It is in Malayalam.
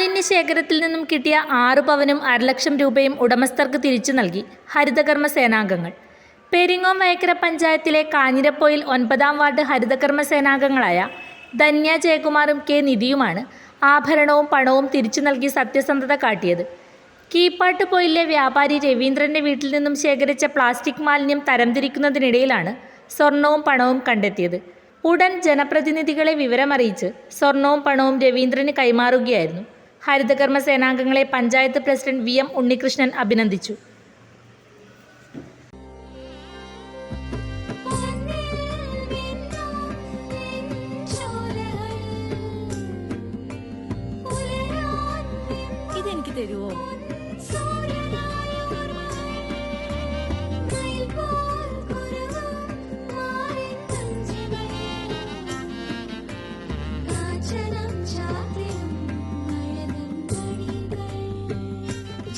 ശേഖരത്തിൽ നിന്നും കിട്ടിയ ആറ് പവനും അരലക്ഷം രൂപയും ഉടമസ്ഥർക്ക് തിരിച്ചു നൽകി ഹരിതകർമ്മ സേനാംഗങ്ങൾ. പെരിങ്ങോം വയക്കര പഞ്ചായത്തിലെ കാഞ്ഞിരപ്പോയിൽ ഒൻപതാം വാർഡ് ഹരിതകർമ്മ സേനാംഗങ്ങളായ ധന്യ ജയകുമാറും കെ നിധിയുമാണ് ആഭരണവും പണവും തിരിച്ചു നൽകി സത്യസന്ധത കാട്ടിയത്. കീപ്പാട്ട് പോയിലെ വ്യാപാരി രവീന്ദ്രന്റെ വീട്ടിൽ നിന്നും ശേഖരിച്ച പ്ലാസ്റ്റിക് മാലിന്യം തരംതിരിക്കുന്നതിനിടയിലാണ് സ്വർണവും പണവും കണ്ടെത്തിയത്. ഉടൻ ജനപ്രതിനിധികളെ വിവരമറിയിച്ച് സ്വർണവും പണവും രവീന്ദ്രന് കൈമാറുകയായിരുന്നു. ഹരിതകർമ്മ സേനാംഗങ്ങളെ panchayat president V M Unnikrishnan അഭിനന്ദിച്ചു. ഇതെനിക്ക്